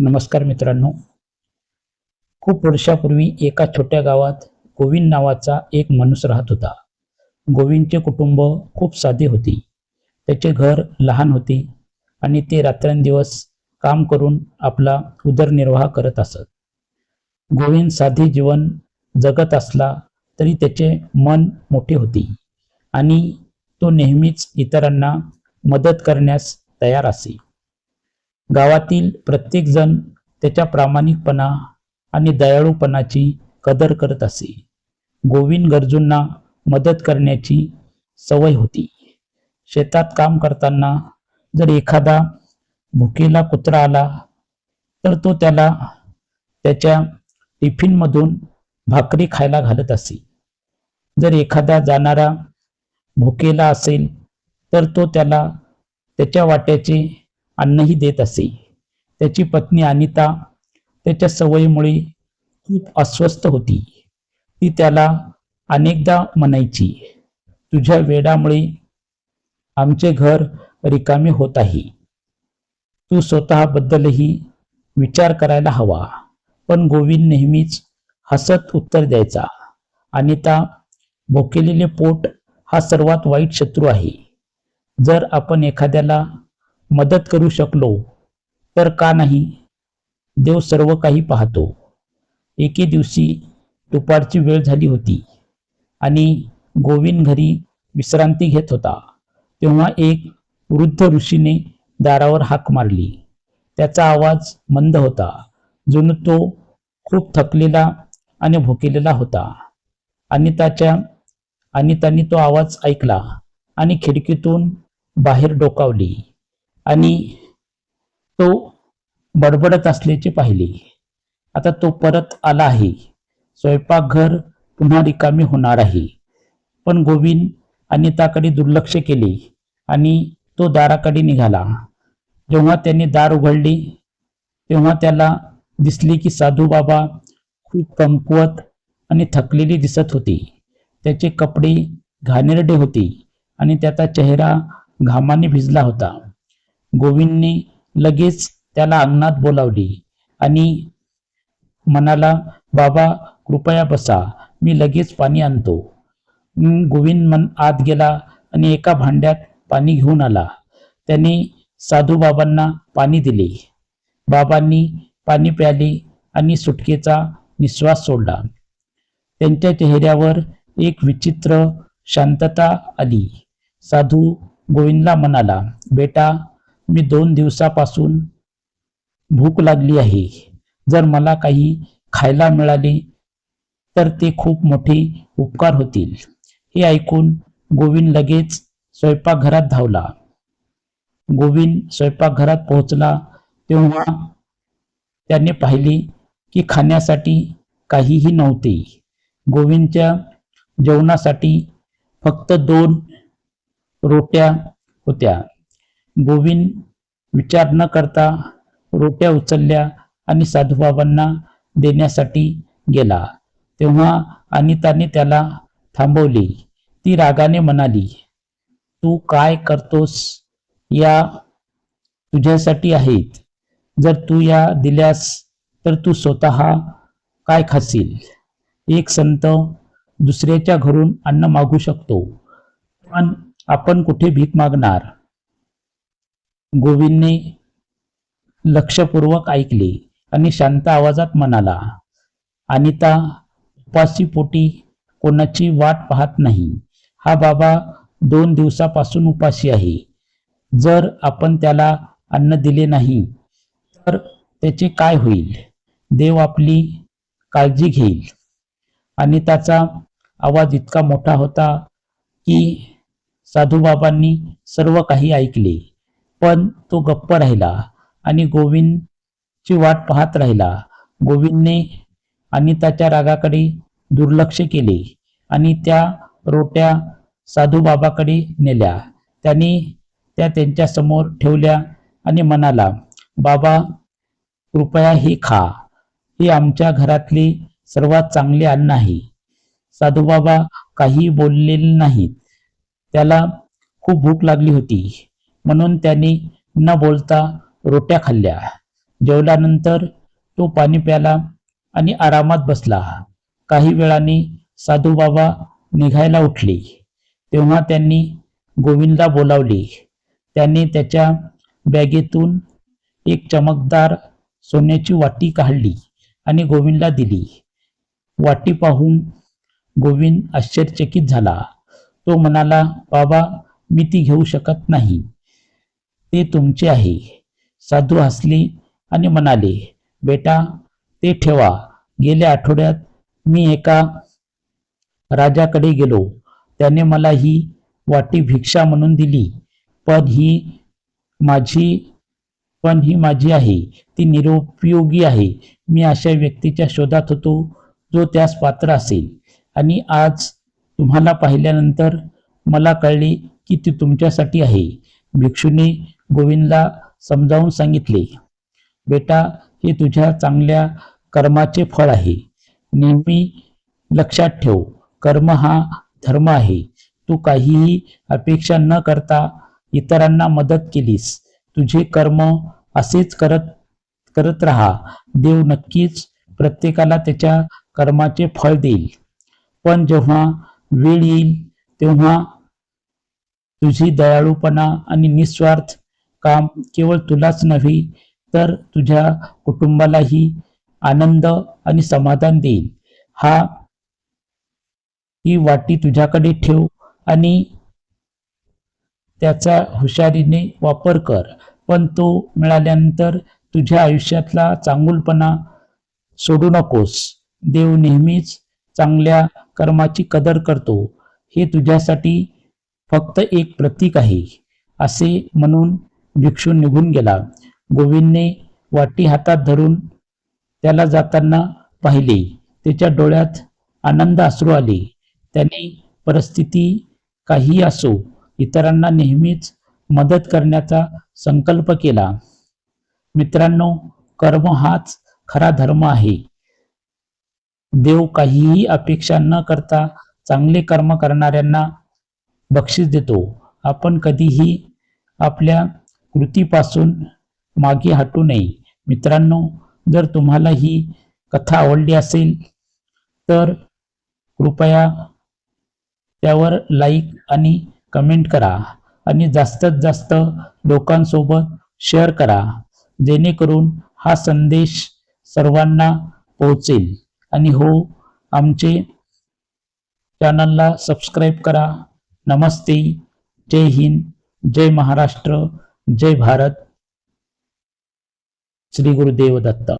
नमस्कार मित्रांनो. खूप वर्षापूर्वी एका छोट्या गावात गोविंद नावाचा एक माणूस राहत होता. गोविंदचे कुटुंब खूप साधे होते. त्याचे घर लहान होते आणि ते रात्रंदिवस काम करून आपला उदरनिर्वाह करत असत. गोविंद साधे जीवन जगत असला तरी त्याचे मन मोठे होते आणि तो नेहमीच इतरांना मदत करण्यास तयार असे. गावातील प्रत्येकजण त्याच्या प्रामाणिकपणा आणि दयाळूपणाची कदर करत असे. गोविंद गरजूंना मदत करण्याची सवय होती. शेतात काम करताना जर एखादा भुकेला कुत्रा आला तर तो त्याला त्याच्या टिफिनमधून भाकरी खायला घालत असे. जर एखादा जाणारा भुकेला असेल तर तो त्याला त्याच्या वाट्याचे अन्नही देत असे. त्याची पत्नी अनिता त्याच्या सवयीमुळे खूप अस्वस्थ होती. ती त्याला अनेकदा म्हणायची तुझ्या वेडामुळे आमचे घर रिकामे होत आहे. तू स्वतःबद्दलही विचार करायला हवा. पण गोविंद नेहमीच हसत उत्तर द्यायचा. अनिता भोकेलेले पोट हा सर्वात वाईट शत्रू आहे. जर आपण एखाद्याला मदत करू शकलो तर का नाही? देव सर्व काही पाहतो. एके दिवशी दुपारची वेळ झाली होती आणि गोविंद घरी विश्रांती घेत होता. तेव्हा एक वृद्ध ऋषीने दारावर हाक मारली. त्याचा आवाज मंद होता जणू तो खूप थकलेला आणि भुकेलेला होता. अनिताच्या अनिताने तो आवाज ऐकला आणि खिडकीतून बाहेर डोकावली. आणि तो बडबडत असल्याचे पाहिले. आता तो परत आला आहे. स्वयंपाकघर पुन्हा रिकामी होणार आहे. पण गोविंद अनिताकडे दुर्लक्ष केले आणि तो दाराकडे निघाला. जेव्हा त्याने दार उघडले तेव्हा त्याला दिसले की साधू बाबा खूप कमकुवत आणि थकलेले दिसत होते. त्याचे कपडे घाणेरडे होते आणि त्याचा चेहरा घामाने भिजला होता. गोविंदने लगेच त्याला अंगणात बोलावले आणि म्हणाला बाबा कृपया बसा मी लगेच पाणी आणतो. गोविंद मन आत गेला आणि एका भांड्यात पाणी घेऊन आला. त्याने साधू बाबांना पाणी दिले. बाबांनी पाणी प्याले आणि सुटकेचा निश्वास सोडला. त्यांच्या चेहऱ्यावर एक विचित्र शांतता आली. साधू गोविंदला म्हणाला बेटा मी दोन दिवसापासून भूक लागली आहे. जर मला काही खायला मिळाले तर ते खूप मोठे उपकार होतील. हे ऐकून गोविंद लगेच स्वयंपाकघरात धावला. गोविंद स्वयंपाकघरात पोहोचला तेव्हा त्याने पाहिले की खाण्यासाठी काहीही नव्हते. गोविंदच्या जेवणासाठी फक्त दोन रोट्या होत्या. गोविंद विचार न करता रोट्या उचलल्या आणि साधूबाबांना देण्यासाठी गेला. तेव्हा अनिताने त्याला थांबवले. ती रागाने म्हणाली तू काय करतोस? या तुझ्यासाठी आहेत. जर तू या दिल्यास तर तू स्वतः काय खाशील? एक संत दुसऱ्याच्या घरून अन्न मागू शकतो. पण आपण कुठे भीक मागणार? गोविंदने लक्षपूर्वक ऐकले आणि शांत आवाजात म्हणाला अनिता उपाशीपोटी कोणाची वाट पाहत नाही. हा बाबा दोन दिवसापासून उपाशी आहे. जर आपण त्याला अन्न दिले नाही तर त्याचे काय होईल? देव आपली काळजी घेईल. अनिताचा आवाज इतका मोठा होता की साधूबाबांनी सर्व काही ऐकले. पण तो गप्प राहिला आणि गोविंदची वाट पाहत राहिला. गोविंदने अनिताच्या रागाकडे दुर्लक्ष केले आणि त्या रोट्या साधूबाबाकडे नेल्या. त्याने त्या त्यांच्यासमोर ठेवल्या आणि म्हणाला बाबा कृपया हे खा. हे आमच्या घरातले सर्वात चांगले अन्न आहे. साधूबाबा काही बोललेले नाहीत. त्याला खूप भूक लागली होती. म्हणून त्याने न बोलता रोट्या खाल्ल्या. जेवल्यानंतर तो पाणी प्याला आणि आरामात बसला. काही वेळाने साधूबाबा निघायला उठले. तेव्हा त्यांनी गोविंदला बोलावले. त्याने त्याच्या बॅगेतून एक चमकदार सोन्याची वाटी काढली आणि गोविंदला दिली. वाटी पाहून गोविंद आश्चर्यचकित झाला. तो म्हणाला बाबा मी ती घेऊ शकत नाही. ते तुमचे आहे. साधू हसले आणि म्हणाले बेटा ते ठेवा. गेल्या आठवड्यात मी एका राजाकडे गेलो. त्याने मला ही वाटी भिक्षा म्हणून दिली. पण ही माझी पण ही माझी आहे. ती निरुपयोगी आहे. मी अशा व्यक्तीच्या शोधात होतो जो त्यास पात्र असेल. आणि आज तुम्हाला पाहिल्यानंतर मला कळले की ती तुमच्यासाठी आहे. भिक्षूने गोविंदला समजावून सांगितले बेटा हे तुझ्या चांगल्या कर्माचे फळ आहे. नेहमी लक्षात ठेव कर्म हा धर्म आहे. तू काहीही अपेक्षा न करता इतरांना मदत केलीस. तुझे कर्म असेच करत करत राहा. देव नक्कीच प्रत्येकाला त्याच्या कर्माचे फळ देईल. पण जेव्हा वेळ येईल तेव्हा तुझी दयाळूपणा आणि निस्वार्थ काम केवळ तुलाच नव्हे तर तुझ्या कुटुंबालाही आनंद आणि समाधान देईल. हा ही वाटी तुझ्याकडे ठेव आणि त्याचा हुशारीने वापर कर. पण तो मिळाल्यानंतर तुझ्या आयुष्यातला चांगुलपणा सोडू नकोस. देव नेहमीच चांगल्या कर्माची कदर करतो. हे तुझ्यासाठी फक्त एक प्रतीक आहे असे म्हणून भिक्षू निघून गेला. गोविंदने वाटी हातात धरून त्याला जाताना पाहिले. त्याच्या डोळ्यात आनंद अश्रू आले. त्याने परिस्थिती काही असो इतरांना नेहमीच मदत करण्याचा संकल्प केला. मित्रांनो कर्म हाच खरा धर्म आहे. देव काहीही अपेक्षा न करता चांगले कर्म करणाऱ्यांना बक्षीस देतो. आपण कधीही आपल्या कृतीपासून मागे हटू नये. मित्रांनो जर तुम्हाला ही कथा आवडली असेल तर कृपया त्यावर लाईक आणि कमेंट करा आणि जास्तीत जास्त लोकांसोबत शेअर करा जेणेकरून हा संदेश सर्वांना पोहोचेल. आणि हो आमचे चॅनलला सबस्क्राईब करा. नमस्ते. जय हिंद. जय महाराष्ट्र. जय भारत. श्री गुरुदेव दत्त.